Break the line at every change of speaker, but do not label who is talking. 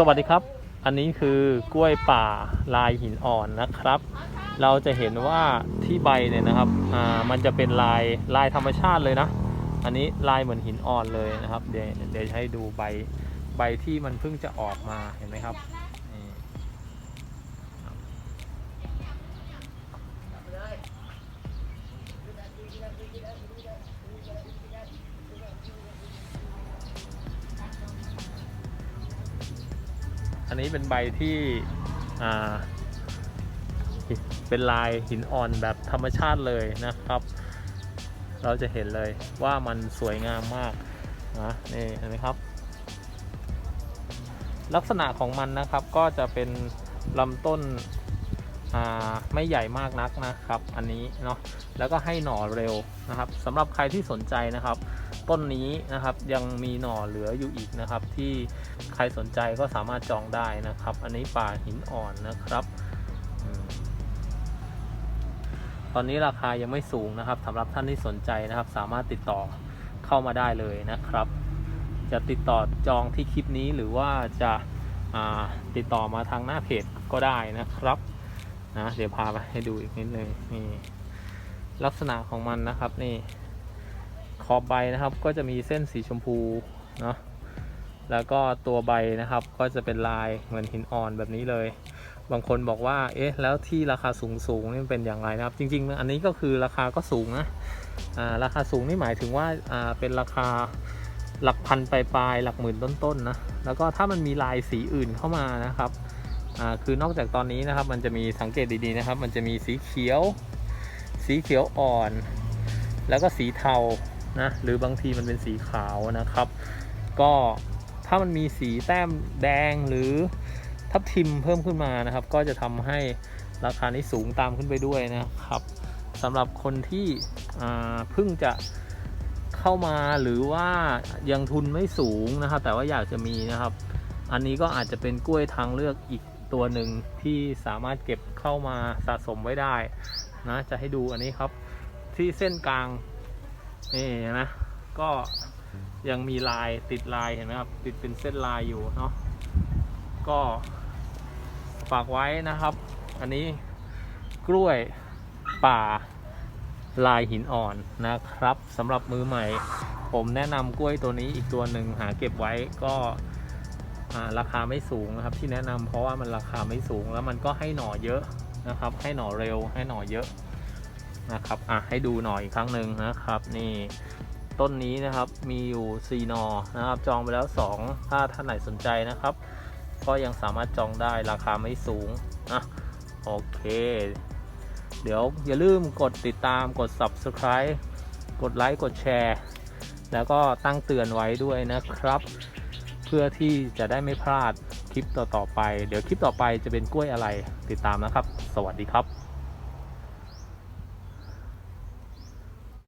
สวัสดีครับ อันนี้คือกล้วยป่าลายหินอ่อนนะครับ เราจะเห็นว่าที่ใบเนี่ยนะครับ อ่า มันจะเป็นลายลายธรรมชาติเลยนะ อันนี้ลายเหมือนหินอ่อนเลยนะครับ เดี๋ยวเดี๋ยวให้ดูใบใบที่มันเพิ่งจะออกมา เห็นไหมครับ อันนี้เป็นใบที่เป็นลายหินอ่อนแบบธรรมชาติเลยนะครับ เราจะเห็นเลยว่ามันสวยงามมากนะนี่เห็นไหมครับ ลักษณะของมันนะครับก็จะเป็นลำต้นไม่ใหญ่มากนักนะครับ อันนี้เนาะแล้วก็ให้หน่อเร็วนะครับสำหรับใครที่สนใจนะครับ ต้นนี้นะครับ ยังมีหน่อเหลืออยู่อีกนะครับ ที่ใครสนใจก็สามารถจองได้นะครับ อันนี้ป่าหินอ่อนนะครับตอนนี้ราคายังไม่สูงนะครับสำหรับท่านที่สนใจนะครับ สามารถติดต่อเข้ามาได้เลยนะครับ จะติดต่อจองที่คลิปนี้หรือว่าจะาติดต่อมาทางหน้าเพจก็ได้นะครับนะเดี๋ยวพาไปให้ดูอีกนิดนึงนี่ลักษณะของมันนะครับนี่ ขอบใบนะครับก็จะมีเส้นสีชมพูเนาะแล้วก็ตัวใบนะครับก็จะเป็นลายเหมือนหินอ่อนแบบนี้เลย บางคนบอกว่าเอ๊ะแล้วที่ราคาสูงสูงนี่เป็นอย่างไรนะครับ จริง ๆ อันนี้ก็คือราคาก็สูงนะอ่าราคาสูงนี่หมายถึงว่าอ่าเป็นราคาหลักพันปลายๆหลักหมื่นต้นๆนะแล้วก็ถ้ามันมีลายสีอื่นเข้ามานะครับอ่าคือนอกจากตอนนี้นะครับ มันจะมีสังเกตดีๆนะครับ มันจะมีสีเขียว สีเขียวอ่อน แล้วก็สีเทา นะหรือบางทีมันเป็นสีขาวนะครับ ก็ถ้ามันมีสีแต้มแดงหรือทับทิมเพิ่มขึ้นมานะครับ ก็จะทำให้ราคานี้สูงตามขึ้นไปด้วยนะครับสำหรับคนที่เพิ่งจะเข้ามาหรือว่ายังทุนไม่สูงนะครับ แต่ว่าอยากจะมีนะครับ อันนี้ก็อาจจะเป็นกล้วยทางเลือกอีกตัวหนึ่งที่สามารถเก็บเข้ามาสะสมไว้ได้นะจะให้ดูอันนี้ครับที่เส้นกลาง นี่เห็นะก็ยังมีลายติดลายเห็นไหมครับ ติดเป็นเส้นลายอยู่เนาะก็ฝากไว้นะครับ อันนี้กล้วยป่าลายหินอ่อนนะครับสำหรับมือใหม่ ผมแนะนำกล้วยตัวนี้อีกตัวหนึ่งหาเก็บไว้ก็ราคาไม่สูงนะครับ ที่แนะนำเพราะว่ามันราคาไม่สูงแล้วมันก็ให้หน่อเยอะนะครับ ให้หน่อเร็วให้หน่อเยอะ นะครับอะให้ดูหน่อยอีกครั้งหนึ่งนะครับ นี่ต้นนี้นะครับมีอยู่ 4 นอนะครับ จองไปแล้ว 2 ถ้าท่านไหนสนใจนะครับ ก็ยังสามารถจองได้ราคาไม่สูงนะโอเค เดี๋ยวอย่าลืมกดติดตามกด subscribe กดไลค์กดแชร์ แล้วก็ตั้งเตือนไว้ด้วยนะครับ เพื่อที่จะได้ไม่พลาดคลิปต่อๆไป เดี๋ยวคลิปต่อไปจะเป็นกล้วยอะไรติดตามนะครับ สวัสดีครับ